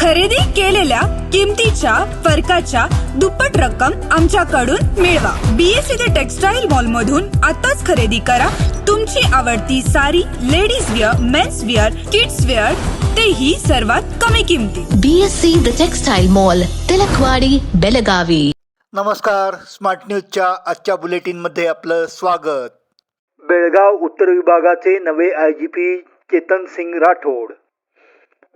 खरेदी केलेल्या किमतीच्या फरकाच्या दुप्पट रक्कम आमच्याकडून मिळवा. बीएससी ते टेक्सटाईल मॉल मधून आताच खरेदी करा. तुमची आवडती सारी ladies wear men's wear kids wear तेही सर्वात कमी किमतीत BSC the textile mall Tilakwadi Belagavi. नमस्कार स्मार्ट न्यूजच्या आजच्या बुलेटिनमध्ये आपलं स्वागत. बेळगाव उत्तर विभागाचे नवे I G P Chetan Singh Rathod.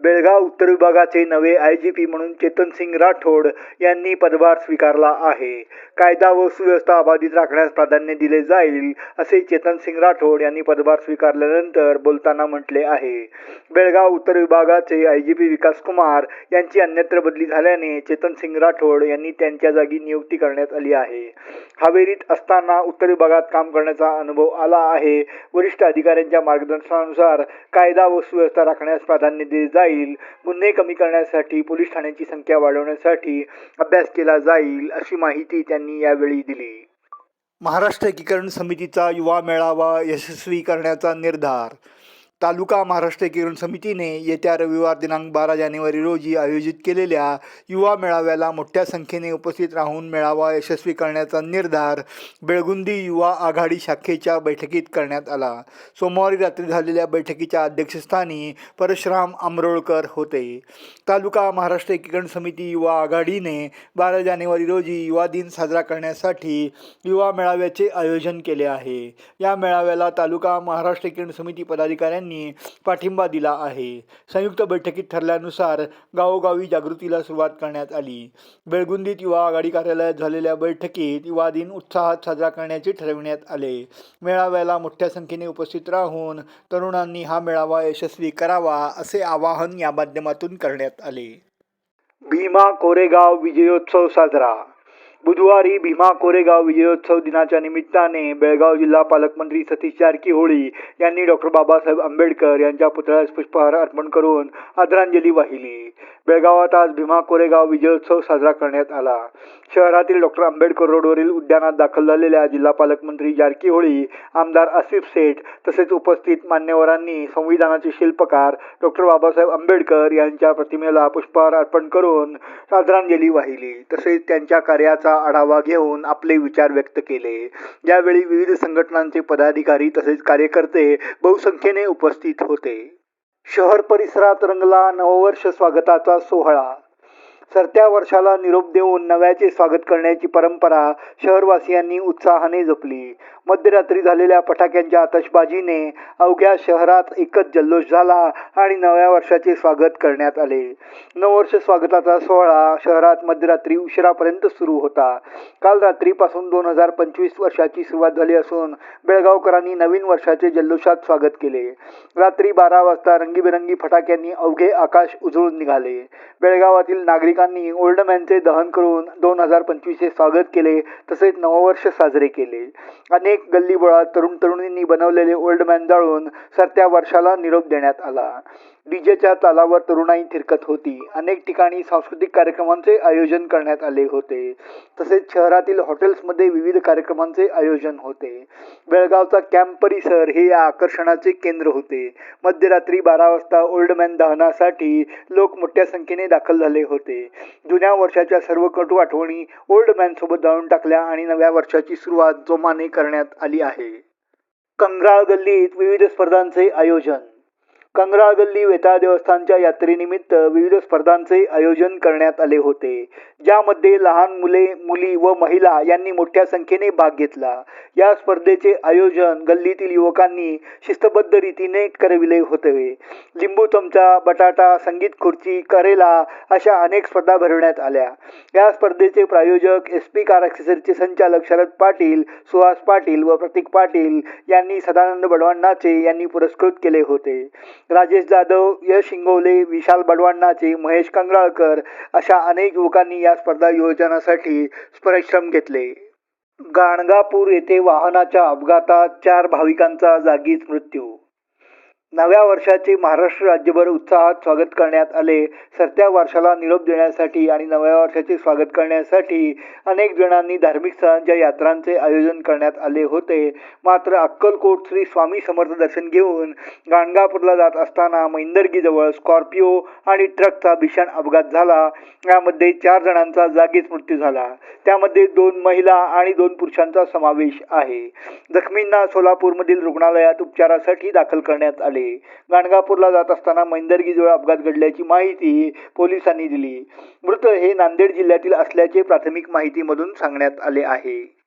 Belgaum उत्तर विभागाचे नवे आय जी पी म्हणून चेतन सिंग राठोड यांनी पदभार स्वीकारला आहे. कायदा व सुव्यवस्था अबाधित राखण्यास प्राधान्य दिले जाईल असे चेतन सिंग राठोड यांनी पदभार स्वीकारल्यानंतर बोलताना म्हटले आहे. बेळगाव उत्तर विभागाचे I G P Vikas Kumar यांची अन्यत्र बदली झाल्याने चेतन सिंग राठोड यांनी त्यांच्या जागी नियुक्ती करण्यात आली आहे. हवेरीत असताना उत्तर विभागात काम करण्याचा अनुभव आला आहे. वरिष्ठ अधिकाऱ्यांच्या मार्गदर्शनानुसार कायदा व सुव्यवस्था राखण्यास प्राधान्य दिले जाईल गुन्हे कमी करण्यासाठी पोलीस ठाण्यांची संख्या वाढवण्यासाठी अभ्यास केला जाईल अशी माहिती त्यांनी यावेळी दिली. महाराष्ट्र एकीकरण समितीचा युवा मेळावा यशस्वी करण्याचा निर्धार तालुका महाराष्ट्र एकीकरण समितीने येत्या रविवार दिनांक बारा जानेवारी रोजी आयोजित केलेल्या युवा मेळाव्याला मोठ्या संख्येने उपस्थित राहून मेळावा यशस्वी करण्याचा निर्धार बेळगुंदी युवा आघाडी शाखेच्या बैठकीत करण्यात आला. सोमवारी रात्री झालेल्या बैठकीच्या अध्यक्षस्थानी परशुराम आमरोळकर होते. तालुका महाराष्ट्र एकीकरण समिती युवा आघाडीने बारा जानेवारी रोजी युवा दिन साजरा करण्यासाठी युवा मेळाव्याचे आयोजन केले आहे. या मेळाव्याला तालुका महाराष्ट्र एकीकरण समिती पदाधिकाऱ्यांनी पाठिंबा दिला आहे. संयुक्त बैठकीत ठरल्यानुसार गावोगावी जागृतीला सुरुवात करण्यात आली. बेळगुंदीत युवा आघाडी कार्यालयात झालेल्या बैठकीत युवा दिन उत्साहात साजरा करण्याचे ठरविण्यात आले. मेळाव्याला मोठ्या संख्येने उपस्थित राहून तरुणांनी हा मेळावा यशस्वी करावा असे आवाहन या माध्यमातून करण्यात आले. भीमा कोरेगाव विजयोत्सव साजरा बुधवारी भीमा कोरेगाव विजयोत्सव दिनाच्या निमित्ताने बेळगाव जिल्हा पालकमंत्री सतीश जारकीहोळी यांनी डॉक्टर बाबासाहेब आंबेडकर यांच्या पुतळ्यास पुष्पहार अर्पण करून आदरांजली वाहिली. बेळगावात आज भीमा कोरेगाव विजयोत्सव साजरा करण्यात आला. शहरातील डॉक्टर आंबेडकर रोडवरील उद्यानात दाखल झालेल्या जिल्हा पालकमंत्री जारकीहोळी आमदार आसिफ सेठ तसेच उपस्थित मान्यवरांनी संविधानाचे शिल्पकार डॉक्टर बाबासाहेब आंबेडकर यांच्या प्रतिमेला पुष्पहार अर्पण करून आदरांजली वाहिली. तसेच त्यांच्या कार्याचा आढावा घेऊन आपले विचार व्यक्त केले. यावेळी विविध संघटनांचे पदाधिकारी तसेच कार्यकर्ते बहुसंख्येने उपस्थित होते. शहर परिसरात रंगला नववर्ष स्वागताचा सोहळा सरत्या वर्षाला निरोप देऊन नव्याचे स्वागत करण्याची परंपरा शहरवासियांनी उत्साहाने जपली. मध्यरात्री झालेल्या फटाक्यांच्या आतषबाजीने अवघ्या शहरात एकच जल्लोष झाला आणि नव्या वर्षाचे स्वागत करण्यात आले. नववर्ष स्वागताचा सोहळा शहरात मध्यरात्री उशिरापर्यंत सुरू होता. काल रात्रीपासून दोन हजार पंचवीस वर्षाची सुरुवात झाली असून बेळगावकरांनी नवीन वर्षाचे जल्लोषात स्वागत केले. रात्री बारा वाजता रंगीबेरंगी फटाक्यांनी अवघे आकाश उजळून निघाले. बेळगावातील नागरिक नागरिकांनी ओल्डमॅनचे दहन करून दोन हजार पंचवीसचे स्वागत केले तसेच नववर्ष साजरे केले. अनेक गल्लीबोळात तरुण तरुणींनी बनवलेले ओल्ड मॅन जाळून सरत्या वर्षाला निरोप देण्यात आला. डीजेच्या तालावर तरुणाई थिरकत होती. अनेक ठिकाणी सांस्कृतिक कार्यक्रमांचे आयोजन करण्यात आले होते. तसेच शहरातील हॉटेल्समध्ये विविध कार्यक्रमांचे आयोजन होते. बेळगावचा कॅम्प परिसर हे या आकर्षणाचे केंद्र होते. मध्यरात्री बारा वाजता ओल्ड मॅन दहनासाठी लोक मोठ्या संख्येने दाखल झाले होते. जुन्या वर्षाच्या सर्व कटू आठवणी ओल्ड मॅन सोबत जाळून टाकल्या आणि नव्या वर्षाची सुरुवात जोमाने करण्यात आली आहे. कंगराळ गल्लीत विविध स्पर्धांचे आयोजन. कंगराळ गल्ली वेताळ देवस्थानच्या यात्रेनिमित्त विविध स्पर्धांचे आयोजन करण्यात आले होते ज्यामध्ये लहान मुले मुली व महिला यांनी मोठ्या संख्येने भाग घेतला. या स्पर्धेचे आयोजन गल्लीतील युवकांनी शिस्तबद्ध रीतीने करविले होते. लिंबू चमचा बटाटा संगीत खुर्ची करेला अशा अनेक स्पर्धा भरवण्यात आल्या. या स्पर्धेचे प्रायोजक एस पी कार ॲक्सेसरीचे संचालक शरद पाटील सुहास पाटील व प्रतीक पाटील यांनी सदानंद बडवांनाचे यांनी पुरस्कृत केले होते. राजेश जाधव यश इंगवले विशाल बडवांनाचे महेश कंगराळकर अशा अनेक युवकांनी या स्पर्धा योजनासाठी परिश्रम घेतले. गाणगापूर येथे वाहनाच्या अपघातात चार भाविकांचा जागीच मृत्यू नव्या वर्षाचे महाराष्ट्र राज्यभर उत्साहात स्वागत करण्यात आले. सरत्या वर्षाला निरोप देण्यासाठी आणि नव्या वर्षाचे स्वागत करण्यासाठी अनेक जणांनी धार्मिक स्थळांच्या यात्रांचे आयोजन करण्यात आले होते. मात्र अक्कलकोट श्री स्वामी समर्थ दर्शन घेऊन गाणगापूरला जात असताना मैंदर्गीजवळ स्कॉर्पिओ आणि ट्रकचा भीषण अपघात झाला. यामध्ये चार जणांचा जागीच मृत्यू झाला. त्यामध्ये दोन महिला आणि दोन पुरुषांचा समावेश आहे. जखमींना सोलापूरमधील रुग्णालयात उपचारासाठी दाखल करण्यात आले. गाणगापूरला जात असताना मैंदर्गीजवळ अपघात घडल्याची माहिती पोलिसांनी दिली. मृत हे नांदेड जिल्ह्यातील असल्याचे प्राथमिक माहितीमधून सांगण्यात आले आहे.